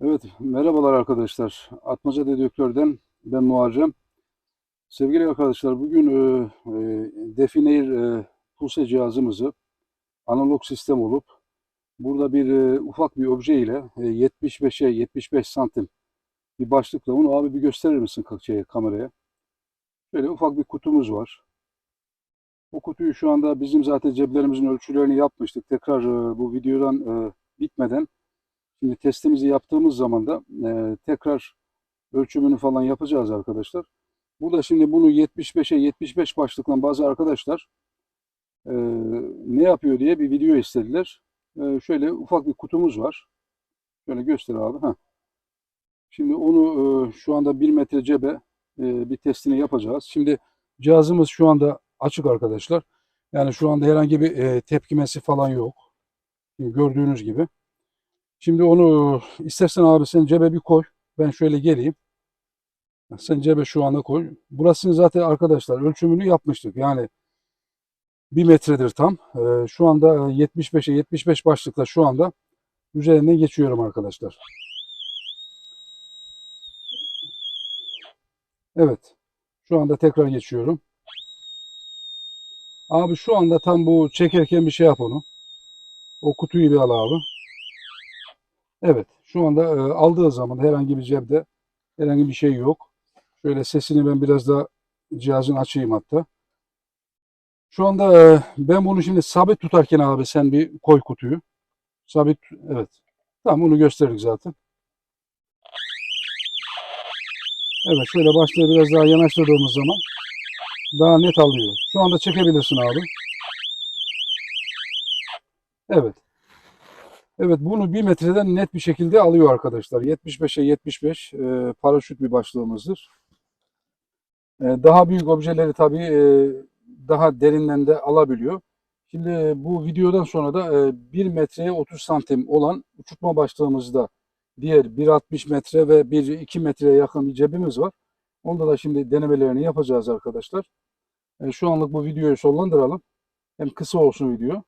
Evet, merhabalar arkadaşlar. Atmaca Dedektör'den ben Muharrem. Sevgili arkadaşlar, bugün e, e, e, pulse cihazımızı analog sistem olup burada bir e, ufak bir obje ile e, 75'e 75 santim bir başlıkla onu abi bir gösterir misin şeye, kameraya? Şöyle ufak bir kutumuz var. O kutuyu şu anda bizim zaten ceplerimizin ölçülerini yapmıştık. Tekrar e, bu videodan e, bitmeden Şimdi testimizi yaptığımız zaman da e, tekrar ölçümünü falan yapacağız arkadaşlar. Burada şimdi bunu 75'e 75 başlıkla bazı arkadaşlar e, ne yapıyor diye bir video istediler. E, şöyle ufak bir kutumuz var. Şöyle göster abi. Heh. Şimdi onu e, şu anda 1 metre cebe e, bir testini yapacağız. Şimdi cihazımız şu anda açık arkadaşlar. Yani şu anda herhangi bir e, tepkimesi falan yok. Gördüğünüz gibi. Şimdi onu istersen abi sen cebe bir koy. Ben şöyle geleyim. Sen cebe şu anda koy. Burasını zaten arkadaşlar ölçümünü yapmıştık. Yani bir metredir tam. Ee, şu anda 75'e 75 başlıkla şu anda üzerinden geçiyorum arkadaşlar. Evet. Şu anda tekrar geçiyorum. Abi şu anda tam bu çekerken bir şey yap onu. O kutuyu bir al abi. Evet, şu anda e, aldığı zaman herhangi bir cebde herhangi bir şey yok. Şöyle sesini ben biraz da cihazın açayım hatta. Şu anda e, ben bunu şimdi sabit tutarken abi sen bir koy kutuyu. Sabit, evet. Tamam onu gösterdik zaten. Evet şöyle başlığı biraz daha yanaştırdığımız zaman daha net alıyor. Şu anda çekebilirsin abi. Evet. Evet bunu bir metreden net bir şekilde alıyor arkadaşlar. 75'e 75 e, paraşüt bir başlığımızdır. E, daha büyük objeleri tabii e, daha derinden de alabiliyor. Şimdi bu videodan sonra da e, 1 metreye 30 santim olan uçurtma başlığımızda diğer 1.60 metre ve 1-2 metreye yakın bir cebimiz var. Onda da şimdi denemelerini yapacağız arkadaşlar. E, şu anlık bu videoyu sonlandıralım. Hem kısa olsun video.